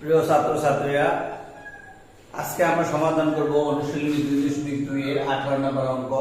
প্রিয় ছাত্রছাত্রীরা, আজকে আমরা সমাধান করব অনুশীলনী দুই দশমিক দুই এর আঠারো নম্বর অঙ্ক।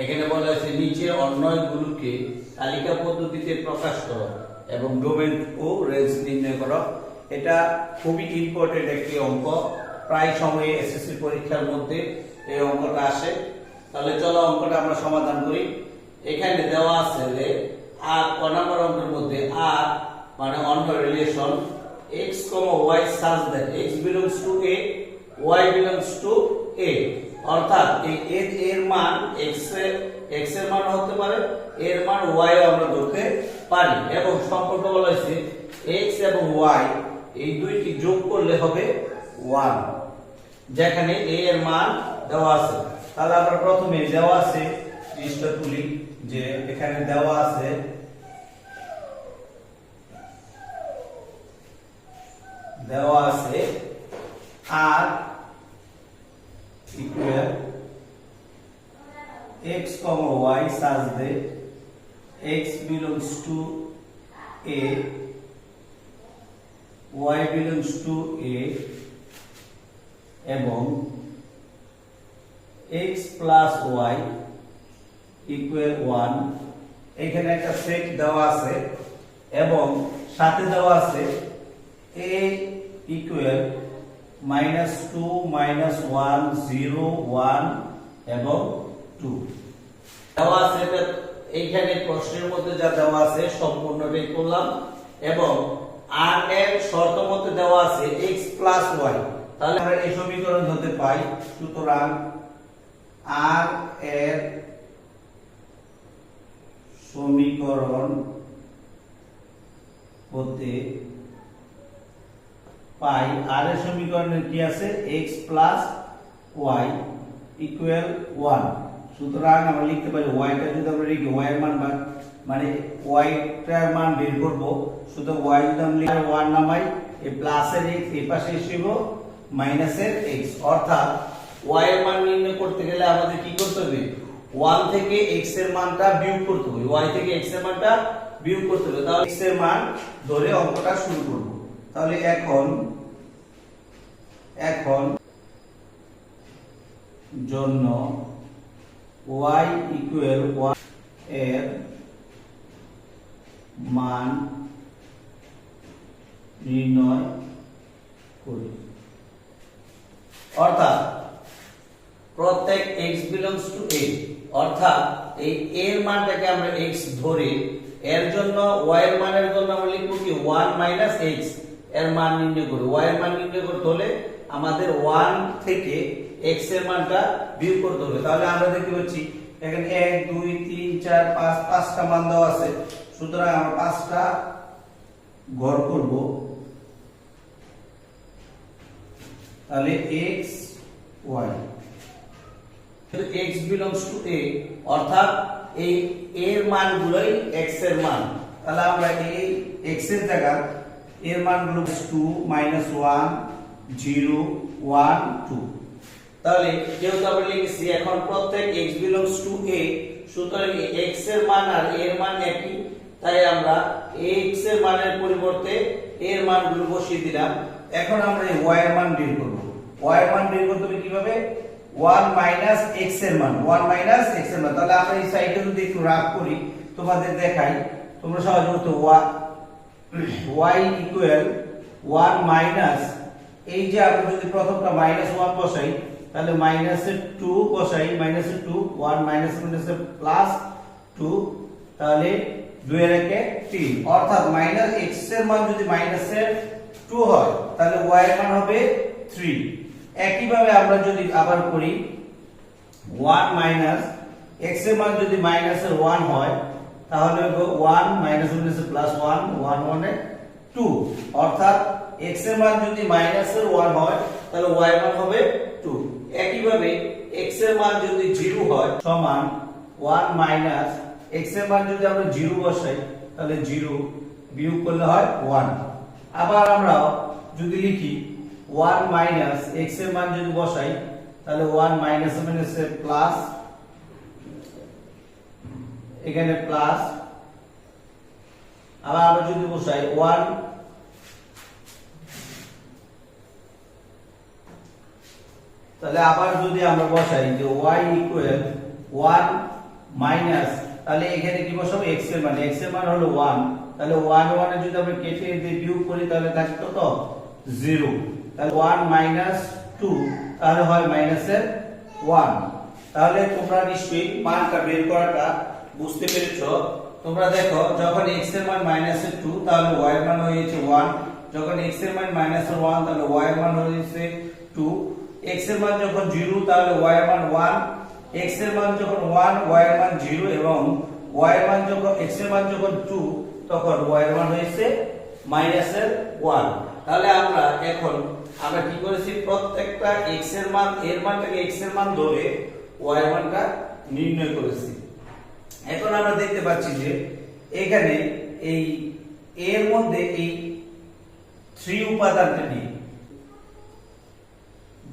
এখানে বলা হয়েছে নিচে অন্যয়গুলোকে তালিকা পদ্ধতিতে প্রকাশ করো এবং ডোমেন ও রেঞ্জ নির্ণয় করো। এটা খুবই ইম্পর্টেন্ট একটি অঙ্ক। প্রায় সময়ে এসএসসি পরীক্ষার মধ্যে এই অঙ্কটা আসে। তাহলে চলো অঙ্কটা আমরা সমাধান করি। এখানে দেওয়া আছে যে, আর ক নম্বর অঙ্কের মধ্যে আর মানে অন্য relation x, y such that x belongs to a, y belongs to a. অর্থাৎ এই a এর মান x এর x এর মান হতে পারে এর মান y আমরা ধরতে পারি। এবং সম্পর্ক বলা হয়েছে x এবং y এই দুইটি যোগ করলে হবে 1 যেখানে a এর মান দেওয়া আছে। তাহলে আমরা প্রথমে দেওয়া আছে জিনিসটা তুলি যে এখানে দেওয়া আছে দেওয়া আছে আর equal x y such that x belongs to a y belongs to a এবং x plus y equal 1 এখানে একটা সেট দেওয়া আছে এবং সাথে দেওয়া আছে a equal minus 2 minus 1 0 1 এবং 2 দেওয়া আছে এইখানে প্রশ্নের মধ্যে যা দেওয়া আছে সম্পূর্ণটাই করলাম এবং আর এর শর্ত মতে দেওয়া আছে x প্লাস y তাহলে আমরা এই সমীকরণ হতে পাই। সুতরাং আর এর সমীকরণ হতে পাই, আর এর সমীকরণে কি আছে? x প্লাস y ইকুয়াল 1 সুতরাং আমরা লিখতে পারি y টা যদি আমরা লিখি, y এর মান মানে y টার মান বের করব। সুতরাং y যদি আমরা লিখি 1 নামাই এই প্লাসের x এই পাশে এসেব মাইনাসের x অর্থাৎ y এর মান নির্ণয় করতে গেলে আমাদের কি করতে হবে? 1 থেকে x এর মানটা বিয়োগ করতে হবে। y থেকে x এর মানটা বিয়োগ করতে হবে। তাহলে x এর মান ধরে অঙ্কটা শুরু করব। তাহলে এখন এখন জন্য y ইকুয়াল 1 এর মান নির্ণয় করি। অর্থাৎ প্রত্যেক x belongs to a, অর্থাৎ এই এর মানটাকে আমরা x ধরে, এর জন্য y এর মানের জন্য আমরা লিখব কি? 1 মাইনাস x এর মান নির্ণয় করব y এর মান নির্ণয় করতে হলে আমাদের ওয়ান থেকে এক্সের মানটা বিয়োগ করতে হবে। তাহলে আমরা দেখতে পাচ্ছি, এখানে 1 2 3 4 5 পাঁচটা মান দেওয়া আছে। সুতরাং আমরা পাঁচটা ঘর করব। তাহলে x y x belongs to a, অর্থাৎ এই এর মানগুলোই x এর মান। তাহলে আমরা এই x এর জায়গা এর মানগুলো 2 1 0 1 2 তাহলে যেহেতু আমরা লিখেছি এখন প্রত্যেক x belongs টু a, সুতরাং x এর মান আর এর মান একই। তাই আমরা x এর মানের পরিবর্তে এর মানগুলো বসিয়ে দিলাম। এখন আমরা y এর মান বের করব। y এর মান বের করতে হবে কীভাবে? 1 মাইনাস x এর মান। 1 মাইনাস x এর মান। তাহলে আমরা এই সাইডে যদি একটু রাফ করি, তোমাদের দেখাই। তোমরা সহজে করতে y ইকুয়াল 1 মাইনাস, এই যে আমরা যদি প্রথমটা মাইনাস 1 বসাই, তাহলে মাইনাসের 2 বসাই, মাইনাসের 2 1 মাইনাস মাইনাসের প্লাস 2 তাহলে 2 এর একে 3 অর্থাৎ মাইনাস x এর মান যদি মাইনাসের 2 হয়, তাহলে y এর মান হবে 3 একইভাবে আমরা যদি আবার করি 1 মাইনাস x এর মান যদি মাইনাসের 1 হয় তাহলে 1 মাইনাস মাইনাসের প্লাস 1 1 1 এ 2 অর্থাৎ x এর মান যদি মাইনাসের 1 হয়, তাহলে এর মান হবে 2 একইভাবে x এর মান যদি 0 হয়, সমান 1 মাইনাস x এর মান যদি আমরা 0 বসাই, তাহলে 0 বিয়োগ করলে হয় 1 আবার আমরা যদি লিখি 1 মাইনাস x এর মান যদি বসাই, তাহলে 1 মাইনাস মাইনাসে প্লাস এখানে প্লাস আবার আমরা যদি বসাই ওয়ান তাহলে আবার যদি আমরা বসাই যে ওয়াই ইকুয়াল ওয়ান মাইনাস তাহলে এখানে কি বসাবো? এক্সের মান এক্সের মান হলো ওয়ান তাহলে ওয়ান মানে ওয়ান যদি আমরা কেটে দিয়ে বিয়োগ করি, তাহলে থাকতো তো জিরো তাহলে ওয়ান মাইনাস টু তাহলে হয় মাইনাসের ওয়ান তাহলে তোমরা নিশ্চয়ই মানটা বের করাটা বুঝতে পেরেছ তোমরা দেখো যখন x এর মান মাইনাসের 2 তাহলে y এর মান হয়েছে 1 যখন x এর মান মাইনাসের 1 তাহলে y এর মান হয়েছে 2 x এর মান যখন 0 তাহলে y এর মান 1 x এর মান যখন 1 y এর মান 0 এবং y এর মান যখন x এর মান যখন 2 তখন y এর মান হয়েছে মাইনাসের 1 তাহলে আমরা এখন আমরা কি করেছি প্রত্যেকটা x এর মান এর মানটাকে x এর মান ধরে y এর মানটা নির্ণয় করেছি এখন আমরা দেখতে পাচ্ছি যে এখানে এই এর মধ্যে এই থ্রি উপাদানটা নেই।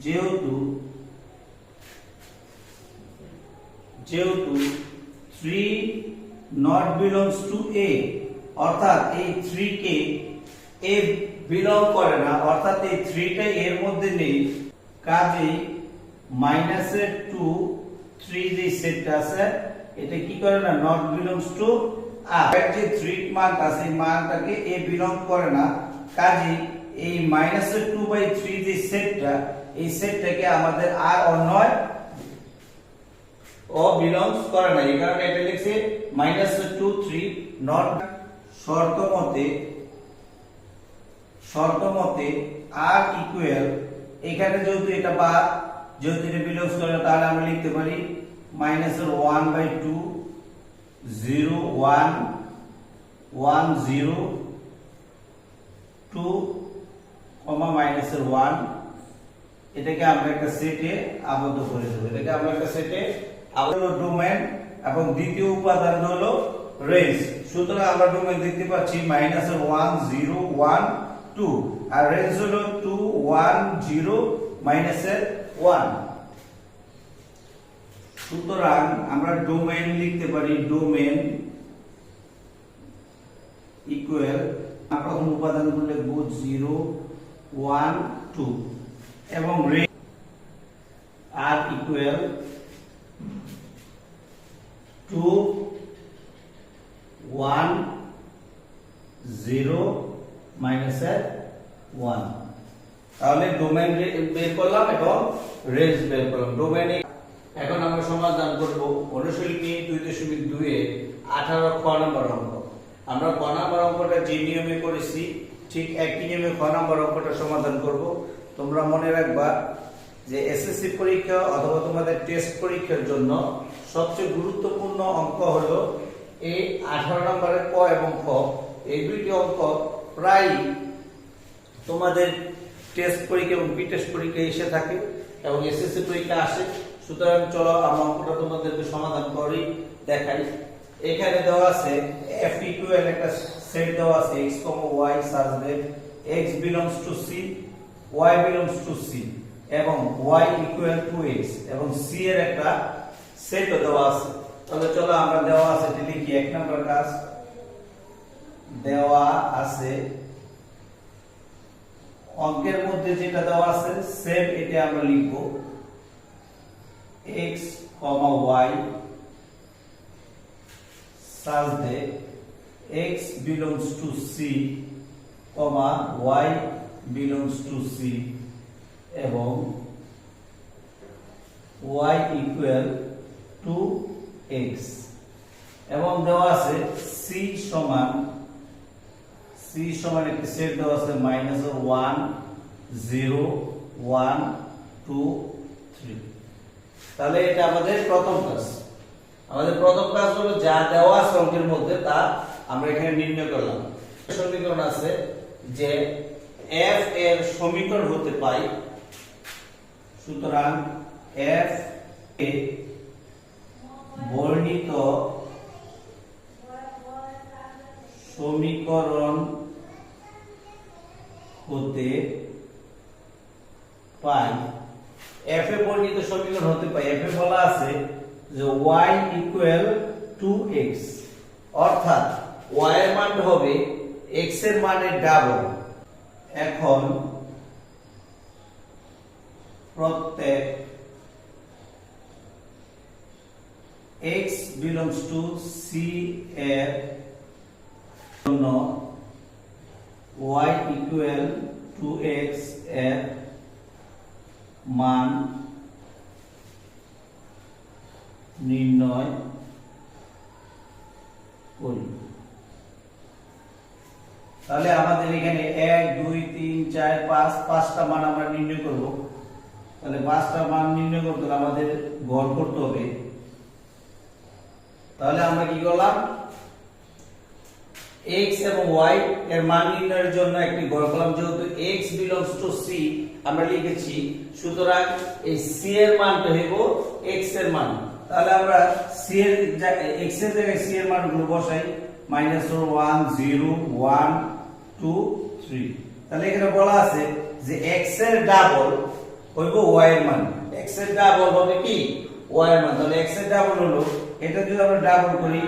যেহেতু যেহেতু three not belongs to A অর্থাৎ এই থ্রি কে এ বিলং করে না, অর্থাৎ এই থ্রিটা এর মধ্যে নেই, কাজেই মাইনাসের টু থ্রি যে সেটটা আছে এটা কি করে না? নট বিলংস টু আর যে থ্রি মানটা আছে, এই এ বিলং করে না। কাজেই এই মাইনাসের টু বাই থ্রি যে সেটটা, এই সেটটাকে আমাদের আর অন্যয় ও বিলংস করে না। এই কারণে এটা লিখছে মাইনাস টু থ্রি নট শর্ত মতে শর্ত মতে আর ইকুয়াল এখানে যেহেতু এটা বা, যেহেতু এটা বিলংস করে তাহলে আমরা লিখতে পারি মাইনাসের one by two zero one one zero two comma মাইনাসের ওয়ান এটাকে আমরা একটা সেটে আবদ্ধ করে দেবো। এটাকে আমরা একটা সেটে আবদ্ধ ডোমেন এবং দ্বিতীয় উপাদান হলো রেঞ্জ সুতরাং আমরা ডোমেন দেখতে পাচ্ছি minus one zero one two আর রেঞ্জ হলো টু ওয়ান জিরো মাইনাসের ওয়ান সুতরাং আমরা ডোমেন লিখতে পারি, ডোমেন ইকুয়াল প্রথম উপাদানগুলো লিখব জিরো ওয়ান টু এবং আর ইকুয়াল টু ওয়ান জিরো মাইনাসের ওয়ান তাহলে ডোমেন বের করলাম এবং রেঞ্জ বের করলাম। ডোমেনে এখন আমরা সমাধান করব অনুশীলনী দুই দশমিক দুয়ে আঠারো খ নম্বর অঙ্ক। আমরা ক নম্বর অঙ্কটা যে নিয়মে করেছি, ঠিক একই নিয়মে খ নম্বর অঙ্কটা সমাধান করব। তোমরা মনে রাখবা যে এসএসসি পরীক্ষা অথবা তোমাদের টেস্ট পরীক্ষার জন্য সবচেয়ে গুরুত্বপূর্ণ অঙ্ক হলো এই আঠারো নম্বরের ক এবং খ। এই দুইটি অঙ্ক প্রায় তোমাদের টেস্ট পরীক্ষা এবং টেস্ট পরীক্ষা এসে থাকে এবং এসএসসি পরীক্ষা আসে। সুতরাং চলো আমরা অঙ্কটা তোমাদেরকে সমাধান করি, দেখাই। এখানে দেওয়া আছে এফ ইকুয়াল একটা সেট দেওয়া আছে, x, y that x belongs to c, y belongs to c, এবং y equal to x, এবং c এর একটা সেট দেওয়া আছে। তাহলে চলো আমরা দেওয়া আছে, এটা লিখি, এক নম্বর কাজ। দেওয়া আছে, অঙ্কের মধ্যে যেটা দেওয়া আছে সেম এটা আমরা লিখব। X, y such that x belongs to c, y belongs to c এবং y equal to x এবং দেওয়া আছে c সমান c সমান একটি সেট দেওয়া আছে minus one zero one two three তাহলে এটা আমাদের প্রথম কাজ। আমাদের প্রথম কাজ হলো যা দেওয়া আছে অঙ্কের মধ্যে তা আমরা এখানে নির্ণয় করলাম। সমীকরণ আছে যে f এর সমীকরণ হতে পাই, সুতরাং f এ বর্ণিত সমীকরণ হতে পাই। এফ এ বর্ণিত সমীকরণ হতে পারে এফ এ বলা আছে যে y ইকুয়াল 2x অর্থাৎ y এর মান হবে x এর মানের ডাবল। এখন প্রত্যেক x belongs to c এর জন্য y equal 2x এর মান নির্ণয় করি। তাহলে আমাদের এখানে এক, দুই, তিন, চার, পাঁচ, পাঁচটা মান আমরা নির্ণয় করব। তাহলে পাঁচটা মান নির্ণয় করতে আমাদের গড় করতে হবে। তাহলে আমরা কি করলাম? X এবং y এর মান নির্ণয়ের জন্য একটি গড় করলাম যেহেতু x বিলংস টু c, আমরা লিখেছি, সুতরাং এই c এর মানটা হইব x এর মান। তাহলে আমরা c এর x এর জায়গায় c এর মানগুলো বসাই। Minus one zero one two three তাহলে এখানে বলা আছে যে x এর ডাবল হইব y এর মান। X এর ডাবল হবে কি? Y এর মান। তাহলে x এর ডাবল হলো, এটা যদি আমরা ডাবল করি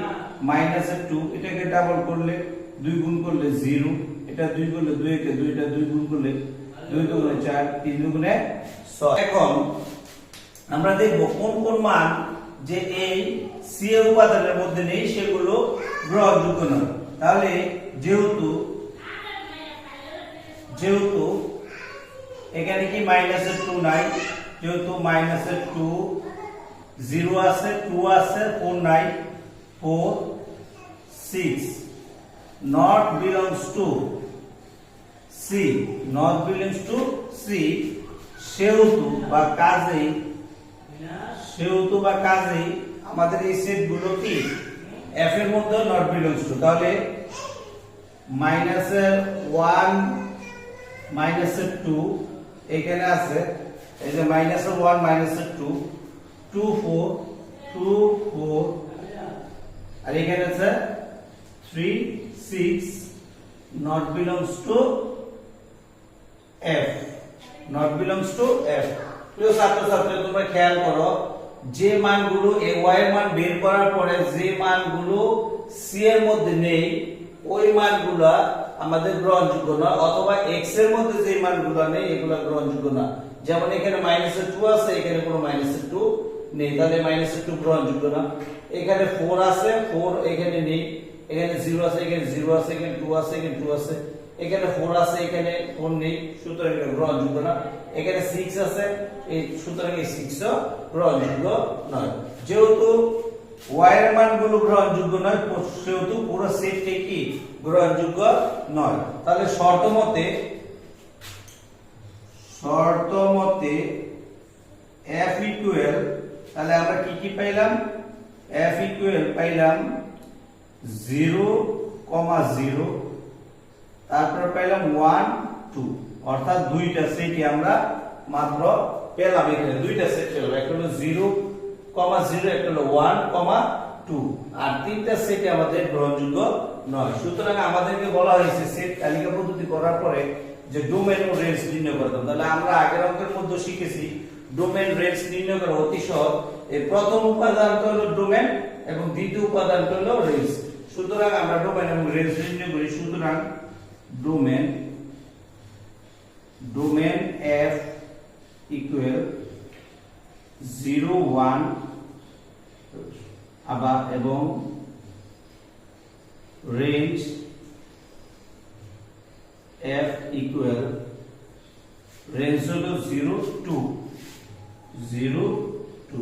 মাইনাস এর টু এটাকে ডাবল করলে দুই গুণ করলে জিরো এটা দুই করলে দুই কে দুইটা দুই গুণ করলে দুই দুগুণে চার, তিন দুগুণে ছয়। এখন আমরা দেখব কোন কোন মান যে এই সি এর উপাদানের মধ্যে নেই, সেগুলো গ্রহণযোগ্য নয়। তাহলে যেহেতু যেহেতু এখানে কি মাইনাসের টু নাই, যেহেতু মাইনাসের টু জিরো আছে টু আছে ফোর নাই four six not belongs to C not belongs to C সেহেতু বা কাজেই, সেহেতু বা কাজেই আমাদের এই সেটগুলো কি? এফ এর মধ্যে নট বিলংস টু তাহলে মাইনাসের ওয়ান মাইনাসের টু এখানে আছে। এই যে মাইনাসের ওয়ান মাইনাসের two two four two four আর এখানে আছে three six not belongs to F not belongs to F প্রিয় ছাত্রছাত্রী, তোমরা খেয়াল করো, যে মানগুলো এ ওয়াই মান বের করার পরে যে মানগুলো সি এর মধ্যে নেই, ওই মানগুলো আমাদের গ্রহণযোগ্য না, অথবা এক্সের মধ্যে যে মানগুলো নেই, এগুলো গ্রহণযোগ্য না। যেমন এখানে মাইনাসের টু আছে, এখানে কোনো মাইনাসের টু নেই, তাহলে মাইনাসের টু গ্রহণযোগ্য না। এখানে ফোর আছে ফোর এখানে নেই, এখানে জিরো আছে, এখানে জিরো আছে, এখানে টু আছে, এখানে টু আছে। এখানে ফোর আছে, এখানে ফোর নেই, সুতরাং এটা গ্রহণযোগ্য না। এখানে সিক্স আছে, এই সুতরাং এই সিক্স গ্রহণযোগ্য নয়। যেহেতু ওয়াই এর মানগুলো গ্রহণযোগ্য নয়, সেহেতু পুরো সেটটি কি? গ্রহণযোগ্য নয়। তাহলে শর্ত মতে শর্ত মতে এফ ইকুয়াল তাহলে আমরা কি কি পাইলাম? এফ ইকুয়াল পাইলাম জিরো কমা জিরো তারপর পাইলাম ওয়ান টু অর্থাৎ দুইটা সেটই আমরা মাত্র পেলাম এখানে, দুইটা সেট পেলাম, একটা হলো জিরো কমা জিরো একটা হলো ওয়ান কমা টু আর তিনটা সেট আমাদের গ্রহণযোগ্য নয়। সুতরাং আমাদেরকে বলা হয়েছে সেট তালিকা পদ্ধতি করার পরে যে ডোমেন ও রেঞ্জ নির্ণয় করতাম তাহলে আমরা আগের অঙ্কের মধ্যে শিখেছি ডোমেন রেঞ্জ নির্ণয় করা অতি সহজ। এই প্রথম উপাদানটা হলো ডোমেন এবং দ্বিতীয় উপাদানটা হলো রেঞ্জ। সুতরাং আমরা ডোমেন এবং রেঞ্জ নির্ণয় করি। সুতরাং domain domain F equal zero one আবার এবং রেঞ্জ এফ ইকুয়াল রেঞ্জ হলো জিরো টু জিরো টু